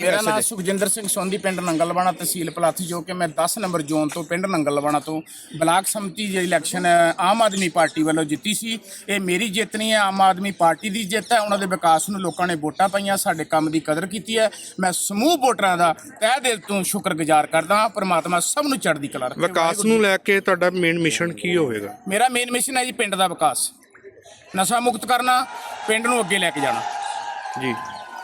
ਮੇਰਾ ਨਾਮ ਸੁਖਜਿੰਦਰ ਸਿੰਘ ਸੋਂਦੀ ਪਿੰਡ ਨੰਗਲਵਾਣਾ ਤਹਿਸੀਲ ਪਲਾਥੀ ਜੋ ਕਿ ਮੈਂ 10 ਨੰਬਰ ਜ਼ੋਨ ਤੋਂ ਪਿੰਡ ਨੰਗਲਵਾਣਾ ਤੋਂ ਬਲਾਕ ਸੰਮਤੀ ਦੀ ਇਲੈਕਸ਼ਨ ਆਮ ਆਦਮੀ ਪਾਰਟੀ ਵੱਲੋਂ ਜਿੱਤੀ ਸੀ। ਇਹ ਮੇਰੀ ਜਿੱਤ ਨਹੀਂ ਹੈ ਆਮ ਆਦਮੀ ਪਾਰਟੀ ਦੀ ਜਿੱਤ ਹੈ। ਉਹਨਾਂ ਦੇ ਵਿਕਾਸ ਨੂੰ ਲੋਕਾਂ ਨੇ ਵੋਟਾਂ ਪਾਈਆਂ ਸਾਡੇ ਕੰਮ ਦੀ ਕਦਰ ਕੀਤੀ ਹੈ। ਮੈਂ ਸਮੂਹ ਵੋਟਰਾਂ ਦਾ ਤਹਿ ਦਿਲ ਤੋਂ ਸ਼ੁਕਰਗੁਜ਼ਾਰ ਕਰਦਾ ਹਾਂ। ਪ੍ਰਮਾਤਮਾ ਸਭ ਨੂੰ ਚੜ੍ਹਦੀ ਕਲਾ ਰੱਖੇ। ਵਿਕਾਸ ਨੂੰ ਲੈ ਕੇ ਤੁਹਾਡਾ ਮੇਨ ਮਿਸ਼ਨ ਕੀ ਹੋਵੇਗਾ? ਮੇਰਾ ਮੇਨ ਮਿਸ਼ਨ ਹੈ ਜੀ ਪਿੰਡ ਦਾ ਵਿਕਾਸ। ਨਸ਼ਾ ਮੁਕਤ ਕਰਨਾ ਪਿੰਡ ਨੂੰ ਅੱਗੇ ਲੈ ਕੇ ਜਾਣਾ। ਜੀ।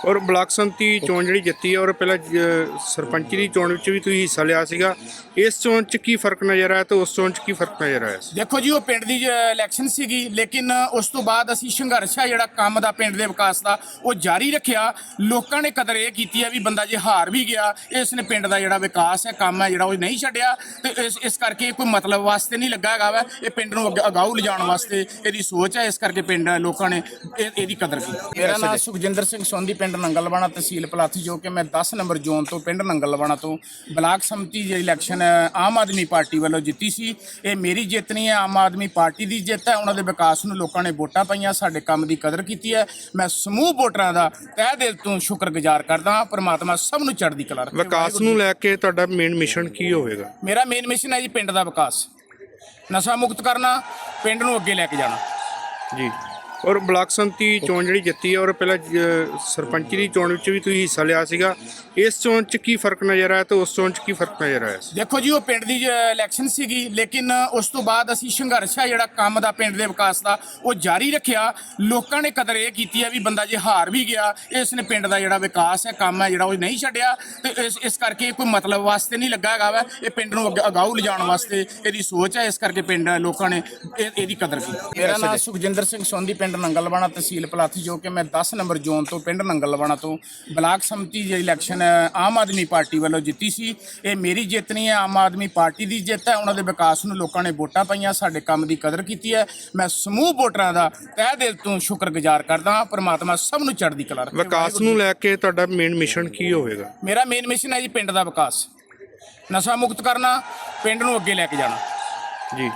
ਔਰ ਬਲਾਕ ਸੰਮਤੀ ਚੋਣ ਜਿਹੜੀ ਜਿੱਤੀ ਹੈ ਔਰ ਪਹਿਲਾਂ ਜ- ਸਰਪੰਚੀ ਦੀ ਚੋਣ ਵਿੱਚ ਵੀ ਤੁਸੀਂ ਹਿੱਸਾ ਲਿਆ ਸੀਗਾ। ਇਸ ਚੋਣ 'ਚ ਕੀ ਫ਼ਰਕ ਨਜ਼ਰ ਆਇਆ ਤੇ ਉਸ ਚੋਣ 'ਚ ਕੀ ਫ਼ਰਕ ਨਜ਼ਰ ਆਇਆ? ਸੀ ਦੇਖੋ ਜੀ ਉਹ ਪਿੰਡ ਦੀ ਇਲੈਕਸ਼ਨ ਸੀਗੀ ਲੇਕਿਨ ਉਸ ਤੋਂ ਬਾਅਦ ਅਸੀਂ ਸੰਘਰਸ਼ ਹੈ ਜਿਹੜਾ ਕੰਮ ਦਾ ਪਿੰਡ ਦੇ ਵਿਕਾਸ ਦਾ ਉਹ ਜਾਰੀ ਰੱਖਿਆ। ਲੋਕਾਂ ਨੇ ਕਦਰ ਇਹ ਕੀਤੀ ਹੈ ਵੀ ਬੰਦਾ ਜੇ ਹਾਰ ਵੀ ਗਿਆ ਇਸ ਨੇ ਪਿੰਡ ਦਾ ਜਿਹੜਾ ਵਿਕਾਸ ਹੈ ਕੰਮ ਹੈ ਜਿਹੜਾ ਉਹ ਨਹੀਂ ਛੱਡਿਆ। ਤੇ ਇਸ ਇਸ ਕਰਕੇ ਇਹ ਕੋਈ ਮਤਲਬ ਵਾਸਤੇ ਨਹੀਂ ਲੱਗਾ ਹੈਗਾ ਵਾ ਇਹ ਪਿੰਡ ਨੂੰ ਅੱਗੇ ਅਗਾਊ ਲਿਜਾਣ ਵਾਸਤੇ ਇਹਦੀ ਸੋਚ ਹੈ ਇਸ ਕਰਕੇ ਪਿੰਡ ਲੋਕਾਂ ਨੇ ਇਹ- ਇਹਦੀ ਕਦਰ ਕੀਤੀ। ਮੇਰਾ ਨਾਮ ਸੁਖਜਿੰਦਰ ਸਿੰਘ ਸੋਂਦੀ ਪਿੰਡ ਨੰਗਲਵਾਣਾ ਤਹਿਸੀਲ ਪਲਾਥੀ ਜੋ ਕਿ ਮੈਂ 10 ਨੰਬਰ ਜ਼ੋਨ ਤੋਂ ਪਿੰਡ ਨੰਗਲਵਾਣਾ ਤੋਂ ਬਲਾਕ ਸੰਮਤੀ ਦੀ ਇਲੈਕਸ਼ਨ ਆਮ ਆਦਮੀ ਪਾਰਟੀ ਵੱਲੋਂ ਜਿੱਤੀ ਸੀ। ਇਹ ਮੇਰੀ ਜਿੱਤ ਨਹੀਂ ਹੈ ਆਮ ਆਦਮੀ ਪਾਰਟੀ ਦੀ ਜਿੱਤ ਹੈ। ਉਹਨਾਂ ਦੇ ਵਿਕਾਸ ਨੂੰ ਲੋਕਾਂ ਨੇ ਵੋਟਾਂ ਪਾਈਆਂ ਸਾਡੇ ਕੰਮ ਦੀ ਕਦਰ ਕੀਤੀ ਹੈ। ਮੈਂ ਸਮੂਹ ਵੋਟਰਾਂ ਦਾ ਤਹਿ ਦਿਲ ਤੋਂ ਸ਼ੁਕਰਗੁਜ਼ਾਰ ਕਰਦਾ ਹਾਂ। ਪ੍ਰਮਾਤਮਾ ਸਭ ਨੂੰ ਚੜ੍ਹਦੀ ਕਲਾ ਰੱਖੇ। ਵਿਕਾਸ ਨੂੰ ਲੈ ਕੇ ਤੁਹਾਡਾ ਮੇਨ ਮਿਸ਼ਨ ਕੀ ਹੋਵੇਗਾ? ਮੇਰਾ ਮੇਨ ਮਿਸ਼ਨ ਹੈ ਜੀ ਪਿੰਡ ਦਾ ਵਿਕਾਸ। ਨਸ਼ਾ ਮੁਕਤ ਕਰਨਾ ਪਿੰਡ ਨੂੰ ਅੱਗੇ ਲੈ ਕੇ ਜਾਣਾ। ਜੀ। ਔਰ ਬਲਾਕ ਸੰਮਤੀ ਚੋਣ ਜਿਹੜੀ ਜਿੱਤੀ ਹੈ ਔਰ ਪਹਿਲਾਂ ਜ- ਸਰਪੰਚੀ ਦੀ ਚੋਣ ਵਿੱਚ ਵੀ ਤੁਸੀਂ ਹਿੱਸਾ ਲਿਆ ਸੀਗਾ। ਇਸ ਚੋਣ 'ਚ ਕੀ ਫ਼ਰਕ ਨਜ਼ਰ ਆਇਆ ਤੇ ਉਸ ਚੋਣ 'ਚ ਕੀ ਫ਼ਰਕ ਨਜ਼ਰ ਆਇਆ? ਸੀ ਦੇਖੋ ਜੀ ਉਹ ਪਿੰਡ ਦੀ ਇਲੈਕਸ਼ਨ ਸੀਗੀ ਲੇਕਿਨ ਉਸ ਤੋਂ ਬਾਅਦ ਅਸੀਂ ਸੰਘਰਸ਼ ਹੈ ਜਿਹੜਾ ਕੰਮ ਦਾ ਪਿੰਡ ਦੇ ਵਿਕਾਸ ਦਾ ਉਹ ਜਾਰੀ ਰੱਖਿਆ। ਲੋਕਾਂ ਨੇ ਕਦਰ ਇਹ ਕੀਤੀ ਹੈ ਵੀ ਬੰਦਾ ਜੇ ਹਾਰ ਵੀ ਗਿਆ ਇਸ ਨੇ ਪਿੰਡ ਦਾ ਜਿਹੜਾ ਵਿਕਾਸ ਹੈ ਕੰਮ ਹੈ ਜਿਹੜਾ ਉਹ ਨਹੀਂ ਛੱਡਿਆ। ਤੇ ਇਸ ਇਸ ਕਰਕੇ ਇਹ ਕੋਈ ਮਤਲਬ ਵਾਸਤੇ ਨਹੀਂ ਲੱਗਾ ਹੈਗਾ ਵਾ ਇਹ ਪਿੰਡ ਨੂੰ ਅੱਗੇ ਅਗਾਊ ਲਿਜਾਣ ਵਾਸਤੇ ਇਹਦੀ ਸੋਚ ਹੈ ਇਸ ਕਰਕੇ ਪਿੰਡ ਲੋਕਾਂ ਨੇ ਇਹ- ਇਹਦੀ ਕਦਰ ਕੀਤੀ। ਮੇਰਾ ਨਾਮ ਸੁਖਜਿੰਦਰ ਸਿੰਘ ਸੋਂਦੀ ਪਿੰਡ ਨੰਗਲਵਾਣਾ ਤਹਿਸੀਲ ਪਲਾਥੀ ਜੋ ਕਿ ਮੈਂ 10 ਨੰਬਰ ਜ਼ੋਨ ਤੋਂ ਪਿੰਡ ਨੰਗਲਵਾਣਾ ਤੋਂ ਬਲਾਕ ਸੰਮਤੀ ਦੀ ਇਲੈਕਸ਼ਨ ਆਮ ਆਦਮੀ ਪਾਰਟੀ ਵੱਲੋਂ ਜਿੱਤੀ ਸੀ। ਇਹ ਮੇਰੀ ਜਿੱਤ ਨਹੀਂ ਹੈ ਆਮ ਆਦਮੀ ਪਾਰਟੀ ਦੀ ਜਿੱਤ ਹੈ। ਉਹਨਾਂ ਦੇ ਵਿਕਾਸ ਨੂੰ ਲੋਕਾਂ ਨੇ ਵੋਟਾਂ ਪਾਈਆਂ ਸਾਡੇ ਕੰਮ ਦੀ ਕਦਰ ਕੀਤੀ ਹੈ। ਮੈਂ ਸਮੂਹ ਵੋਟਰਾਂ ਦਾ ਤਹਿ ਦਿਲ ਤੋਂ ਸ਼ੁਕਰਗੁਜ਼ਾਰ ਕਰਦਾ ਹਾਂ। ਪ੍ਰਮਾਤਮਾ ਸਭ ਨੂੰ ਚੜ੍ਹਦੀ ਕਲਾ ਰੱਖੇ। ਵਿਕਾਸ ਨੂੰ ਲੈ ਕੇ ਤੁਹਾਡਾ ਮੇਨ ਮਿਸ਼ਨ ਕੀ ਹੋਵੇਗਾ? ਮੇਰਾ ਮੇਨ ਮਿਸ਼ਨ ਹੈ ਜੀ ਪਿੰਡ ਦਾ ਵਿਕਾਸ। ਨਸ਼ਾ ਮੁਕਤ ਕਰਨਾ ਪਿੰਡ ਨੂੰ ਅੱਗੇ ਲੈ ਕੇ ਜਾਣਾ। ਜੀ।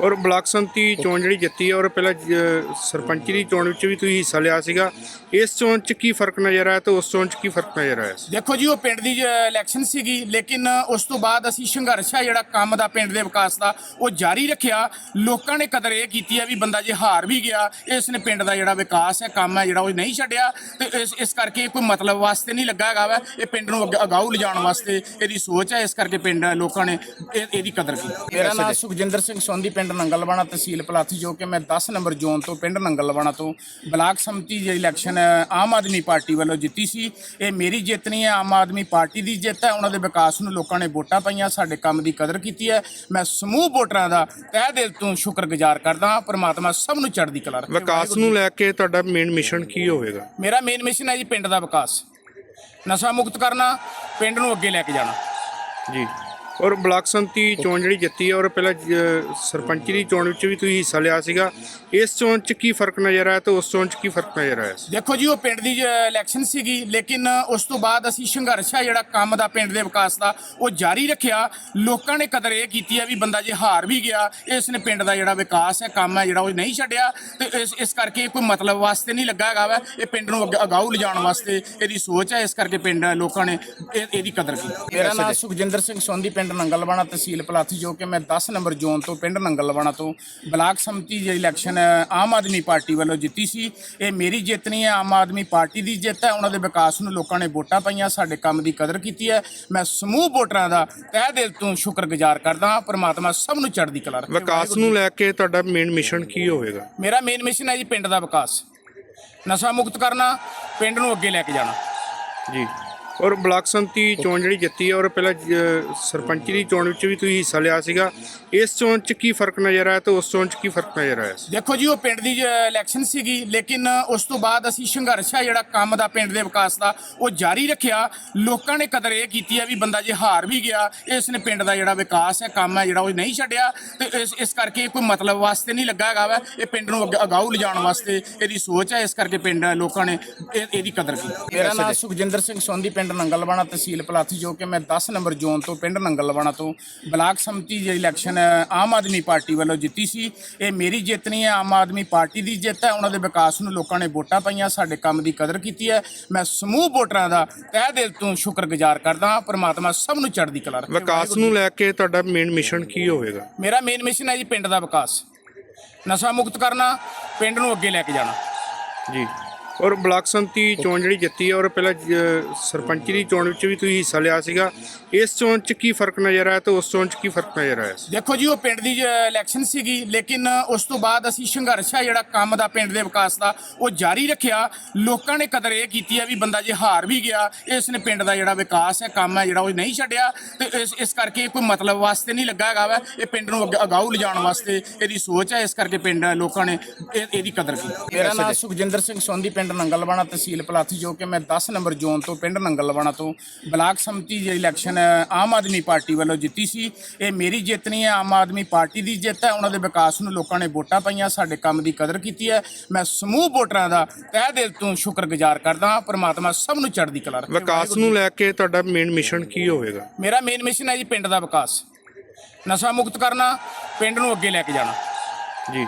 ਔਰ ਬਲਾਕ ਸੰਮਤੀ ਚੋਣ ਜਿਹੜੀ ਜਿੱਤੀ ਹੈ ਔਰ ਪਹਿਲਾਂ ਜ- ਸਰਪੰਚੀ ਦੀ ਚੋਣ ਵਿੱਚ ਵੀ ਤੁਸੀਂ ਹਿੱਸਾ ਲਿਆ ਸੀਗਾ। ਇਸ ਚੋਣ 'ਚ ਕੀ ਫ਼ਰਕ ਨਜ਼ਰ ਆਇਆ ਤੇ ਉਸ ਚੋਣ 'ਚ ਕੀ ਫ਼ਰਕ ਨਜ਼ਰ ਆਇਆ? ਸੀ ਦੇਖੋ ਜੀ ਉਹ ਪਿੰਡ ਦੀ ਇਲੈਕਸ਼ਨ ਸੀਗੀ ਲੇਕਿਨ ਉਸ ਤੋਂ ਬਾਅਦ ਅਸੀਂ ਸੰਘਰਸ਼ ਹੈ ਜਿਹੜਾ ਕੰਮ ਦਾ ਪਿੰਡ ਦੇ ਵਿਕਾਸ ਦਾ ਉਹ ਜਾਰੀ ਰੱਖਿਆ। ਲੋਕਾਂ ਨੇ ਕਦਰ ਇਹ ਕੀਤੀ ਹੈ ਵੀ ਬੰਦਾ ਜੇ ਹਾਰ ਵੀ ਗਿਆ ਇਸ ਨੇ ਪਿੰਡ ਦਾ ਜਿਹੜਾ ਵਿਕਾਸ ਹੈ ਕੰਮ ਹੈ ਜਿਹੜਾ ਉਹ ਨਹੀਂ ਛੱਡਿਆ। ਤੇ ਇਸ ਇਸ ਕਰਕੇ ਇਹ ਕੋਈ ਮਤਲਬ ਵਾਸਤੇ ਨਹੀਂ ਲੱਗਾ ਹੈਗਾ ਵਾ ਇਹ ਪਿੰਡ ਨੂੰ ਅੱਗੇ ਅਗਾਊ ਲਿਜਾਣ ਵਾਸਤੇ ਇਹਦੀ ਸੋਚ ਹੈ ਇਸ ਕਰਕੇ ਪਿੰਡ ਲੋਕਾਂ ਨੇ ਇਹ- ਇਹਦੀ ਕਦਰ ਕੀਤੀ। ਮੇਰਾ ਨਾਮ ਸੁਖਜਿੰਦਰ ਸਿੰਘ ਸੋਂਦੀ ਪਿੰਡ ਨੰਗਲਵਾਣਾ ਤਹਿਸੀਲ ਪਲਾਥੀ ਜੋ ਕਿ ਮੈਂ 10 ਨੰਬਰ ਜ਼ੋਨ ਤੋਂ ਪਿੰਡ ਨੰਗਲਵਾਣਾ ਤੋਂ ਬਲਾਕ ਸੰਮਤੀ ਦੀ ਇਲੈਕਸ਼ਨ ਆਮ ਆਦਮੀ ਪਾਰਟੀ ਵੱਲੋਂ ਜਿੱਤੀ ਸੀ। ਇਹ ਮੇਰੀ ਜਿੱਤ ਨਹੀਂ ਹੈ ਆਮ ਆਦਮੀ ਪਾਰਟੀ ਦੀ ਜਿੱਤ ਹੈ। ਉਹਨਾਂ ਦੇ ਵਿਕਾਸ ਨੂੰ ਲੋਕਾਂ ਨੇ ਵੋਟਾਂ ਪਾਈਆਂ ਸਾਡੇ ਕੰਮ ਦੀ ਕਦਰ ਕੀਤੀ ਹੈ। ਮੈਂ ਸਮੂਹ ਵੋਟਰਾਂ ਦਾ ਤਹਿ ਦਿਲ ਤੋਂ ਸ਼ੁਕਰਗੁਜ਼ਾਰ ਕਰਦਾ ਹਾਂ। ਪ੍ਰਮਾਤਮਾ ਸਭ ਨੂੰ ਚੜ੍ਹਦੀ ਕਲਾ ਰੱਖੇ। ਵਿਕਾਸ ਨੂੰ ਲੈ ਕੇ ਤੁਹਾਡਾ ਮੇਨ ਮਿਸ਼ਨ ਕੀ ਹੋਵੇਗਾ? ਮੇਰਾ ਮੇਨ ਮਿਸ਼ਨ ਹੈ ਜੀ ਪਿੰਡ ਦਾ ਵਿਕਾਸ। ਨਸ਼ਾ ਮੁਕਤ ਕਰਨਾ ਪਿੰਡ ਨੂੰ ਅੱਗੇ ਲੈ ਕੇ ਜਾਣਾ। ਜੀ। ਔਰ ਬਲਾਕ ਸੰਮਤੀ ਚੋਣ ਜਿਹੜੀ ਜਿੱਤੀ ਹੈ ਔਰ ਪਹਿਲਾਂ ਜ- ਸਰਪੰਚੀ ਦੀ ਚੋਣ ਵਿੱਚ ਵੀ ਤੁਸੀਂ ਹਿੱਸਾ ਲਿਆ ਸੀਗਾ। ਇਸ ਚੋਣ 'ਚ ਕੀ ਫ਼ਰਕ ਨਜ਼ਰ ਆਇਆ ਤੇ ਉਸ ਚੋਣ 'ਚ ਕੀ ਫ਼ਰਕ ਨਜ਼ਰ ਆਇਆ? ਸੀ ਦੇਖੋ ਜੀ ਉਹ ਪਿੰਡ ਦੀ ਇਲੈਕਸ਼ਨ ਸੀਗੀ ਲੇਕਿਨ ਉਸ ਤੋਂ ਬਾਅਦ ਅਸੀਂ ਸੰਘਰਸ਼ ਹੈ ਜਿਹੜਾ ਕੰਮ ਦਾ ਪਿੰਡ ਦੇ ਵਿਕਾਸ ਦਾ ਉਹ ਜਾਰੀ ਰੱਖਿਆ। ਲੋਕਾਂ ਨੇ ਕਦਰ ਇਹ ਕੀਤੀ ਹੈ ਵੀ ਬੰਦਾ ਜੇ ਹਾਰ ਵੀ ਗਿਆ ਇਸ ਨੇ ਪਿੰਡ ਦਾ ਜਿਹੜਾ ਵਿਕਾਸ ਹੈ ਕੰਮ ਹੈ ਜਿਹੜਾ ਉਹ ਨਹੀਂ ਛੱਡਿਆ। ਤੇ ਇਸ ਇਸ ਕਰਕੇ ਇਹ ਕੋਈ ਮਤਲਬ ਵਾਸਤੇ ਨਹੀਂ ਲੱਗਾ ਹੈਗਾ ਵਾ ਇਹ ਪਿੰਡ ਨੂੰ ਅੱਗੇ ਅਗਾਊ ਲਿਜਾਣ ਵਾਸਤੇ ਇਹਦੀ ਸੋਚ ਹੈ ਇਸ ਕਰਕੇ ਪਿੰਡ ਲੋਕਾਂ ਨੇ ਇਹ- ਇਹਦੀ ਕਦਰ ਕੀਤੀ। ਮੇਰਾ ਨਾਮ ਸੁਖਜਿੰਦਰ ਸਿੰਘ ਸੋਂਦੀ ਪਿੰਡ ਨੰਗਲਵਾਣਾ ਤਹਿਸੀਲ ਪਲਾਥੀ ਜੋ ਕਿ ਮੈਂ 10 ਨੰਬਰ ਜ਼ੋਨ ਤੋਂ ਪਿੰਡ ਨੰਗਲਵਾਣਾ ਤੋਂ ਬਲਾਕ ਸੰਮਤੀ ਦੀ ਇਲੈਕਸ਼ਨ ਆਮ ਆਦਮੀ ਪਾਰਟੀ ਵੱਲੋਂ ਜਿੱਤੀ ਸੀ। ਇਹ ਮੇਰੀ ਜਿੱਤ ਨਹੀਂ ਹੈ ਆਮ ਆਦਮੀ ਪਾਰਟੀ ਦੀ ਜਿੱਤ ਹੈ। ਉਹਨਾਂ ਦੇ ਵਿਕਾਸ ਨੂੰ ਲੋਕਾਂ ਨੇ ਵੋਟਾਂ ਪਾਈਆਂ ਸਾਡੇ ਕੰਮ ਦੀ ਕਦਰ ਕੀਤੀ ਹੈ। ਮੈਂ ਸਮੂਹ ਵੋਟਰਾਂ ਦਾ ਤਹਿ ਦਿਲ ਤੋਂ ਸ਼ੁਕਰਗੁਜ਼ਾਰ ਕਰਦਾ ਹਾਂ। ਪ੍ਰਮਾਤਮਾ ਸਭ ਨੂੰ ਚੜ੍ਹਦੀ ਕਲਾ ਰੱਖੇ। ਵਿਕਾਸ ਨੂੰ ਲੈ ਕੇ ਤੁਹਾਡਾ ਮੇਨ ਮਿਸ਼ਨ ਕੀ ਹੋਵੇਗਾ? ਮੇਰਾ ਮੇਨ ਮਿਸ਼ਨ ਹੈ ਜੀ ਪਿੰਡ ਦਾ ਵਿਕਾਸ। ਨਸ਼ਾ ਮੁਕਤ ਕਰਨਾ ਪਿੰਡ ਨੂੰ ਅੱਗੇ ਲੈ ਕੇ ਜਾਣਾ। ਜੀ। ਔਰ ਬਲਾਕ ਸੰਮਤੀ ਚੋਣ ਜਿਹੜੀ ਜਿੱਤੀ ਹੈ ਔਰ ਪਹਿਲਾਂ ਜ- ਸਰਪੰਚੀ ਦੀ ਚੋਣ ਵਿੱਚ ਵੀ ਤੁਸੀਂ ਹਿੱਸਾ ਲਿਆ ਸੀਗਾ। ਇਸ ਚੋਣ 'ਚ ਕੀ ਫ਼ਰਕ ਨਜ਼ਰ ਆਇਆ ਤੇ ਉਸ ਚੋਣ 'ਚ ਕੀ ਫ਼ਰਕ ਨਜ਼ਰ ਆਇਆ? ਸੀ ਦੇਖੋ ਜੀ ਉਹ ਪਿੰਡ ਦੀ ਇਲੈਕਸ਼ਨ ਸੀਗੀ ਲੇਕਿਨ ਉਸ ਤੋਂ ਬਾਅਦ ਅਸੀਂ ਸੰਘਰਸ਼ ਹੈ ਜਿਹੜਾ ਕੰਮ ਦਾ ਪਿੰਡ ਦੇ ਵਿਕਾਸ ਦਾ ਉਹ ਜਾਰੀ ਰੱਖਿਆ। ਲੋਕਾਂ ਨੇ ਕਦਰ ਇਹ ਕੀਤੀ ਹੈ ਵੀ ਬੰਦਾ ਜੇ ਹਾਰ ਵੀ ਗਿਆ ਇਸ ਨੇ ਪਿੰਡ ਦਾ ਜਿਹੜਾ ਵਿਕਾਸ ਹੈ ਕੰਮ ਹੈ ਜਿਹੜਾ ਉਹ ਨਹੀਂ ਛੱਡਿਆ। ਤੇ ਇਸ ਇਸ ਕਰਕੇ ਇਹ ਕੋਈ ਮਤਲਬ ਵਾਸਤੇ ਨਹੀਂ ਲੱਗਾ ਹੈਗਾ ਵਾ ਇਹ ਪਿੰਡ ਨੂੰ ਅੱਗੇ ਅਗਾਊ ਲਿਜਾਣ ਵਾਸਤੇ ਇਹਦੀ ਸੋਚ ਹੈ ਇਸ ਕਰਕੇ ਪਿੰਡ ਲੋਕਾਂ ਨੇ ਇਹ- ਇਹਦੀ ਕਦਰ ਕੀਤੀ। ਮੇਰਾ ਨਾਮ ਸੁਖਜਿੰਦਰ ਸਿੰਘ ਸੋਂਦੀ ਪਿੰਡ ਪਿੰਡ ਨੰਗਲਵਾਣਾ ਤਹਿਸੀਲ ਪਲਾਥੀ ਜੋ ਕਿ ਮੈਂ 10 ਨੰਬਰ ਜ਼ੋਨ ਤੋਂ ਪਿੰਡ ਨੰਗਲਵਾਣਾ ਤੋਂ ਬਲਾਕ ਸੰਮਤੀ ਜਿਹੜੀ ਇਲੈਕਸ਼ਨ ਆਮ ਆਦਮੀ ਪਾਰਟੀ ਵੱਲੋਂ ਜਿੱਤੀ ਸੀ। ਇਹ ਮੇਰੀ ਜਿੱਤ ਨਹੀਂ ਹੈ ਆਮ ਆਦਮੀ ਪਾਰਟੀ ਦੀ ਜਿੱਤ ਹੈ। ਉਹਨਾਂ ਦੇ ਵਿਕਾਸ ਨੂੰ ਲੋਕਾਂ ਨੇ ਵੋਟਾਂ ਪਾਈਆਂ ਸਾਡੇ ਕੰਮ ਦੀ ਕਦਰ ਕੀਤੀ ਹੈ। ਮੈਂ ਸਮੂਹ ਵੋਟਰਾਂ ਦਾ ਤਹਿ ਦਿਲ ਤੋਂ ਸ਼ੁਕਰਗੁਜ਼ਾਰ ਕਰਦਾ ਹਾਂ। ਪ੍ਰਮਾਤਮਾ ਸਭ ਨੂੰ ਚੜ੍ਹਦੀ ਕਲਾ ਰੱਖੇ। ਵਿਕਾਸ ਨੂੰ ਲੈ ਕੇ ਤੁਹਾਡਾ ਮੇਨ ਮਿਸ਼ਨ ਕੀ ਹੋਵੇਗਾ? ਮੇਰਾ ਮੇਨ ਮਿਸ਼ਨ ਹੈ ਜੀ ਪਿੰਡ ਦਾ ਵਿਕਾਸ। ਨਸ਼ਾ ਮੁਕਤ ਕਰਨਾ ਪਿੰਡ ਨੂੰ ਅੱਗੇ ਲੈ ਕੇ ਜਾਣਾ। ਜੀ। ਔਰ ਬਲਾਕ ਸੰਮਤੀ ਚੋਣ ਜਿਹੜੀ ਜਿੱਤੀ ਹੈ ਔਰ ਪਹਿਲਾਂ ਜ- ਸਰਪੰਚੀ ਦੀ ਚੋਣ ਵਿੱਚ ਵੀ ਤੁਸੀਂ ਹਿੱਸਾ ਲਿਆ ਸੀਗਾ। ਇਸ ਚੋਣ 'ਚ ਕੀ ਫ਼ਰਕ ਨਜ਼ਰ ਆਇਆ ਤੇ ਉਸ ਚੋਣ 'ਚ ਕੀ ਫ਼ਰਕ ਨਜ਼ਰ ਆਇਆ? ਸੀ ਦੇਖੋ ਜੀ ਉਹ ਪਿੰਡ ਦੀ ਇਲੈਕਸ਼ਨ ਸੀਗੀ ਲੇਕਿਨ ਉਸ ਤੋਂ ਬਾਅਦ ਅਸੀਂ ਸੰਘਰਸ਼ ਹੈ ਜਿਹੜਾ ਕੰਮ ਦਾ ਪਿੰਡ ਦੇ ਵਿਕਾਸ ਦਾ ਉਹ ਜਾਰੀ ਰੱਖਿਆ। ਲੋਕਾਂ ਨੇ ਕਦਰ ਇਹ ਕੀਤੀ ਹੈ ਵੀ ਬੰਦਾ ਜੇ ਹਾਰ ਵੀ ਗਿਆ ਇਸ ਨੇ ਪਿੰਡ ਦਾ ਜਿਹੜਾ ਵਿਕਾਸ ਹੈ ਕੰਮ ਹੈ ਜਿਹੜਾ ਉਹ ਨਹੀਂ ਛੱਡਿਆ। ਤੇ ਇਸ ਇਸ ਕਰਕੇ ਇਹ ਕੋਈ ਮਤਲਬ ਵਾਸਤੇ ਨਹੀਂ ਲੱਗਾ ਹੈਗਾ ਵਾ ਇਹ ਪਿੰਡ ਨੂੰ ਅੱਗੇ ਅਗਾਊ ਲਿਜਾਣ ਵਾਸਤੇ ਇਹਦੀ ਸੋਚ ਹੈ ਇਸ ਕਰਕੇ ਪਿੰਡ ਲੋਕਾਂ ਨੇ ਇਹ- ਇਹਦੀ ਕਦਰ ਕੀਤੀ। ਮੇਰਾ ਨਾਮ ਸੁਖਜਿੰਦਰ ਸਿੰਘ ਸੋਂਦੀ ਪਿੰਡ ਨੰਗਲਵਾਣਾ ਤਹਿਸੀਲ ਪਲਾਥੀ ਜੋ ਕਿ ਮੈਂ 10 ਨੰਬਰ ਜ਼ੋਨ ਤੋਂ ਪਿੰਡ ਨੰਗਲਵਾਣਾ ਤੋਂ ਬਲਾਕ ਸੰਮਤੀ ਜਿਹੜੀ ਇਲੈਕਸ਼ਨ ਆਮ ਆਦਮੀ ਪਾਰਟੀ ਵੱਲੋਂ ਜਿੱਤੀ ਸੀ। ਇਹ ਮੇਰੀ ਜਿੱਤ ਨਹੀਂ ਹੈ ਆਮ ਆਦਮੀ ਪਾਰਟੀ ਦੀ ਜਿੱਤ ਹੈ। ਉਹਨਾਂ ਦੇ ਵਿਕਾਸ ਨੂੰ ਲੋਕਾਂ ਨੇ ਵੋਟਾਂ ਪਾਈਆਂ ਸਾਡੇ ਕੰਮ ਦੀ ਕਦਰ ਕੀਤੀ ਹੈ। ਮੈਂ ਸਮੂਹ ਵੋਟਰਾਂ ਦਾ ਤਹਿ ਦਿਲ ਤੋਂ ਸ਼ੁਕਰਗੁਜ਼ਾਰ ਕਰਦਾ ਹਾਂ। ਪ੍ਰਮਾਤਮਾ ਸਭ ਨੂੰ ਚੜ੍ਹਦੀ ਕਲਾ ਰੱਖੇ। ਵਿਕਾਸ ਨੂੰ ਲੈ ਕੇ ਤੁਹਾਡਾ ਮੇਨ ਮਿਸ਼ਨ ਕੀ ਹੋਵੇਗਾ? ਮੇਰਾ ਮੇਨ ਮਿਸ਼ਨ ਹੈ ਜੀ ਪਿੰਡ ਦਾ ਵਿਕਾਸ। ਨਸ਼ਾ ਮੁਕਤ ਕਰਨਾ ਪਿੰਡ ਨੂੰ ਅੱਗੇ ਲੈ ਕੇ ਜਾਣਾ। ਜੀ।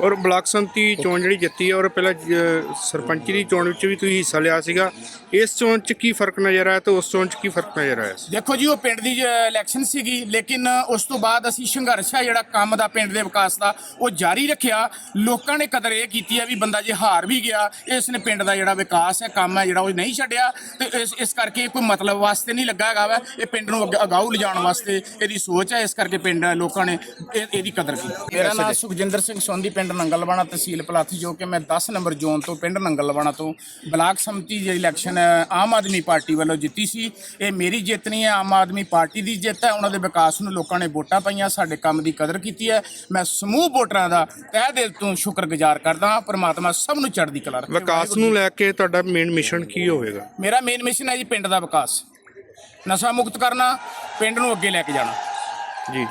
ਔਰ ਬਲਾਕ ਸੰਮਤੀ ਚੋਣ ਜਿਹੜੀ ਜਿੱਤੀ ਹੈ ਔਰ ਪਹਿਲਾਂ ਜ- ਸਰਪੰਚੀ ਦੀ ਚੋਣ ਵਿੱਚ ਵੀ ਤੁਸੀਂ ਹਿੱਸਾ ਲਿਆ ਸੀਗਾ। ਇਸ ਚੋਣ 'ਚ ਕੀ ਫ਼ਰਕ ਨਜ਼ਰ ਆਇਆ ਤੇ ਉਸ ਚੋਣ 'ਚ ਕੀ ਫ਼ਰਕ ਨਜ਼ਰ ਆਇਆ? ਸੀ ਦੇਖੋ ਜੀ ਉਹ ਪਿੰਡ ਦੀ ਇਲੈਕਸ਼ਨ ਸੀਗੀ ਲੇਕਿਨ ਉਸ ਤੋਂ ਬਾਅਦ ਅਸੀਂ ਸੰਘਰਸ਼ ਹੈ ਜਿਹੜਾ ਕੰਮ ਦਾ ਪਿੰਡ ਦੇ ਵਿਕਾਸ ਦਾ ਉਹ ਜਾਰੀ ਰੱਖਿਆ। ਲੋਕਾਂ ਨੇ ਕਦਰ ਇਹ ਕੀਤੀ ਹੈ ਵੀ ਬੰਦਾ ਜੇ ਹਾਰ ਵੀ ਗਿਆ ਇਸ ਨੇ ਪਿੰਡ ਦਾ ਜਿਹੜਾ ਵਿਕਾਸ ਹੈ ਕੰਮ ਹੈ ਜਿਹੜਾ ਉਹ ਨਹੀਂ ਛੱਡਿਆ। ਤੇ ਇਸ ਇਸ ਕਰਕੇ ਇਹ ਕੋਈ ਮਤਲਬ ਵਾਸਤੇ ਨਹੀਂ ਲੱਗਾ ਹੈਗਾ ਵਾ ਇਹ ਪਿੰਡ ਨੂੰ ਅੱਗੇ ਅਗਾਊ ਲਿਜਾਣ ਵਾਸਤੇ ਇਹਦੀ ਸੋਚ ਹੈ ਇਸ ਕਰਕੇ ਪਿੰਡ ਲੋਕਾਂ ਨੇ ਇਹ- ਇਹਦੀ ਕਦਰ ਕੀਤੀ। ਮੇਰਾ ਨਾਮ ਸੁਖਜਿੰਦਰ ਸਿੰਘ ਸੋਂਦੀ ਪਿੰਡ ਨੰਗਲਵਾਣਾ ਤਹਿਸੀਲ ਪਲਾਥੀ ਜੋ ਕਿ ਮੈਂ 10 ਨੰਬਰ ਜ਼ੋਨ ਤੋਂ ਪਿੰਡ ਨੰਗਲਵਾਣਾ ਤੋਂ ਬਲਾਕ ਸੰਮਤੀ ਜਿਹੜੀ ਇਲੈਕਸ਼ਨ ਆਮ ਆਦਮੀ ਪਾਰਟੀ ਵੱਲੋਂ ਜਿੱਤੀ ਸੀ। ਇਹ ਮੇਰੀ ਜਿੱਤ ਨਹੀਂ ਹੈ ਆਮ ਆਦਮੀ ਪਾਰਟੀ ਦੀ ਜਿੱਤ ਹੈ। ਉਹਨਾਂ ਦੇ ਵਿਕਾਸ ਨੂੰ ਲੋਕਾਂ ਨੇ ਵੋਟਾਂ ਪਾਈਆਂ ਸਾਡੇ ਕੰਮ ਦੀ ਕਦਰ ਕੀਤੀ ਹੈ। ਮੈਂ ਸਮੂਹ ਵੋਟਰਾਂ ਦਾ ਤਹਿ ਦਿਲ ਤੋਂ ਸ਼ੁਕਰਗੁਜ਼ਾਰ ਕਰਦਾ ਹਾਂ। ਪ੍ਰਮਾਤਮਾ ਸਭ ਨੂੰ ਚੜ੍ਹਦੀ ਕਲਾ ਰੱਖੇ। ਵਿਕਾਸ ਨੂੰ ਲੈ ਕੇ ਤੁਹਾਡਾ ਮੇਨ ਮਿਸ਼ਨ ਕੀ ਹੋਵੇਗਾ? ਮੇਰਾ ਮੇਨ ਮਿਸ਼ਨ ਹੈ ਜੀ ਪਿੰਡ ਦਾ ਵਿਕਾਸ। ਨਸ਼ਾ ਮੁਕਤ ਕਰਨਾ ਪਿੰਡ ਨੂੰ ਅੱਗੇ ਲੈ ਕੇ ਜਾਣਾ। ਜੀ।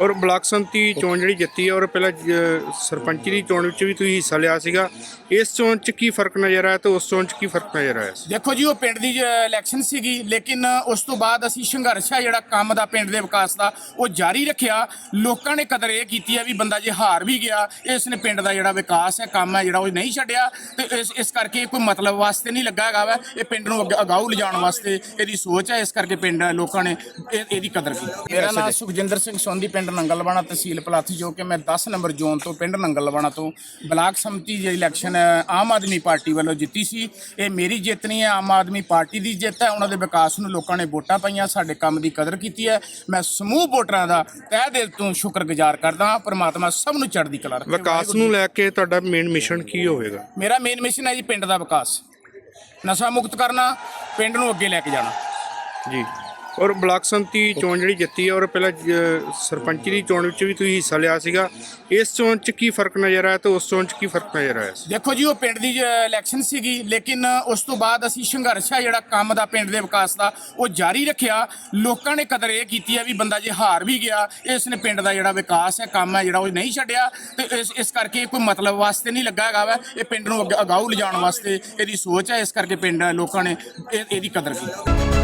ਔਰ ਬਲਾਕ ਸੰਮਤੀ ਚੋਣ ਜਿਹੜੀ ਜਿੱਤੀ ਹੈ ਔਰ ਪਹਿਲਾਂ ਜ- ਸਰਪੰਚੀ ਦੀ ਚੋਣ ਵਿੱਚ ਵੀ ਤੁਸੀਂ ਹਿੱਸਾ ਲਿਆ ਸੀਗਾ। ਇਸ ਚੋਣ 'ਚ ਕੀ ਫ਼ਰਕ ਨਜ਼ਰ ਆਇਆ ਤੇ ਉਸ ਚੋਣ 'ਚ ਕੀ ਫ਼ਰਕ ਨਜ਼ਰ ਆਇਆ? ਦੇਖੋ ਜੀ ਉਹ ਪਿੰਡ ਦੀ ਇਲੈਕਸ਼ਨ ਸੀਗੀ ਲੇਕਿਨ ਉਸ ਤੋਂ ਬਾਅਦ ਅਸੀਂ ਸੰਘਰਸ਼ ਹੈ ਜਿਹੜਾ ਕੰਮ ਦਾ ਪਿੰਡ ਦੇ ਵਿਕਾਸ ਦਾ ਉਹ ਜਾਰੀ ਰੱਖਿਆ। ਲੋਕਾਂ ਨੇ ਕਦਰ ਇਹ ਕੀਤੀ ਹੈ ਵੀ ਬੰਦਾ ਜੇ ਹਾਰ ਵੀ ਗਿਆ ਇਸ ਨੇ ਪਿੰਡ ਦਾ ਜਿਹੜਾ ਵਿਕਾਸ ਹੈ ਕੰਮ ਹੈ ਜਿਹੜਾ ਉਹ ਨਹੀਂ ਛੱਡਿਆ। ਤੇ ਇਸ ਇਸ ਕਰਕੇ ਇਹ ਕੋਈ ਮਤਲਬ ਵਾਸਤੇ ਨਹੀਂ ਲੱਗਾ ਹੈਗਾ ਵਾ ਇਹ ਪਿੰਡ ਨੂੰ ਅੱਗੇ ਅਗਾਊ ਲਿਜਾਣ ਵਾਸਤੇ ਇਹਦੀ ਸੋਚ ਹੈ ਇਸ ਕਰਕੇ ਪਿੰਡ ਲੋਕਾਂ ਨੇ ਇਹ- ਇਹਦੀ ਕਦਰ ਕੀਤੀ। ਮੇਰਾ ਨਾਮ ਸੁਖਜਿੰਦਰ ਸਿੰਘ ਸੋਂਦੀ ਪਿੰਡ ਨੰਗਲਵਾਣਾ ਤਹਿਸੀਲ ਪਲਾਥੀ ਜੋ ਕਿ ਮੈਂ 10 ਨੰਬਰ ਜ਼ੋਨ ਤੋਂ ਪਿੰਡ ਨੰਗਲਵਾਣਾ ਤੋਂ ਬਲਾਕ ਸੰਮਤੀ ਜਿਹੜੀ ਇਲੈਕਸ਼ਨ ਆਮ ਆਦਮੀ ਪਾਰਟੀ ਵੱਲੋਂ ਜਿੱਤੀ ਸੀ। ਇਹ ਮੇਰੀ ਜਿੱਤ ਨਹੀਂ ਹੈ ਆਮ ਆਦਮੀ ਪਾਰਟੀ ਦੀ ਜਿੱਤ ਹੈ। ਉਹਨਾਂ ਦੇ ਵਿਕਾਸ ਨੂੰ ਲੋਕਾਂ ਨੇ ਵੋਟਾਂ ਪਾਈਆਂ ਸਾਡੇ ਕੰਮ ਦੀ ਕਦਰ ਕੀਤੀ ਹੈ। ਮੈਂ ਸਮੂਹ ਵੋਟਰਾਂ ਦਾ ਤਹਿ ਦਿਲ ਤੋਂ ਸ਼ੁਕਰਗੁਜ਼ਾਰ ਕਰਦਾ ਹਾਂ। ਪ੍ਰਮਾਤਮਾ ਸਭ ਨੂੰ ਚੜ੍ਹਦੀ ਕਲਾ ਰੱਖੇ। ਵਿਕਾਸ ਨੂੰ ਲੈ ਕੇ ਤੁਹਾਡਾ ਮੇਨ ਮਿਸ਼ਨ ਕੀ ਹੋਵੇਗਾ? ਮੇਰਾ ਮੇਨ ਮਿਸ਼ਨ ਹੈ ਜੀ ਪਿੰਡ ਦਾ ਵਿਕਾਸ। ਨਸ਼ਾ ਮੁਕਤ ਕਰਨਾ ਪਿੰਡ ਨੂੰ ਅੱਗੇ ਲੈ ਕੇ ਜਾਣਾ। ਜੀ। ਔਰ ਬਲਾਕ ਸੰਮਤੀ ਚੋਣ ਜਿਹੜੀ ਜਿੱਤੀ ਹੈ ਔਰ ਪਹਿਲਾਂ ਜ- ਸਰਪੰਚੀ ਦੀ ਚੋਣ ਵਿੱਚ ਵੀ ਤੁਸੀਂ ਹਿੱਸਾ ਲਿਆ ਸੀਗਾ। ਇਸ ਚੋਣ 'ਚ ਕੀ ਫ਼ਰਕ ਨਜ਼ਰ ਆਇਆ ਤੇ ਉਸ ਚੋਣ 'ਚ ਕੀ ਫ਼ਰਕ ਨਜ਼ਰ ਆਇਆ? ਸੀ ਦੇਖੋ ਜੀ, ਉਹ ਪਿੰਡ ਦੀ ਇਲੈਕਸ਼ਨ ਸੀਗੀ, ਲੇਕਿਨ ਉਸ ਤੋਂ ਬਾਅਦ ਅਸੀਂ ਸੰਘਰਸ਼ ਹੈ ਜਿਹੜਾ ਕੰਮ ਦਾ ਪਿੰਡ ਦੇ ਵਿਕਾਸ ਦਾ, ਉਹ ਜਾਰੀ ਰੱਖਿਆ। ਲੋਕਾਂ ਨੇ ਕਦਰ ਇਹ ਕੀਤੀ ਹੈ ਵੀ ਬੰਦਾ ਜੇ ਹਾਰ ਵੀ ਗਿਆ, ਇਸ ਨੇ ਪਿੰਡ ਦਾ ਜਿਹੜਾ ਵਿਕਾਸ ਹੈ, ਕੰਮ ਹੈ, ਜਿਹੜਾ ਉਹ ਨਹੀਂ ਛੱਡਿਆ। ਤੇ ਇਸ ਇਸ ਕਰਕੇ ਇਹ ਕੋਈ ਮਤਲਬ ਵਾਸਤੇ ਨਹੀਂ ਲੱਗਾ ਹੈਗਾ ਵਾ, ਇਹ ਪਿੰਡ ਨੂੰ ਅੱਗੇ, ਅਗਾਊ ਲਿਜਾਣ ਵਾਸਤੇ ਇਹਦੀ ਸੋਚ ਹੈ, ਇਸ ਕਰਕੇ ਪਿੰਡ, ਲੋਕਾਂ ਨੇ ਇਹ- ਇਹਦੀ ਕਦਰ ਕੀਤੀ।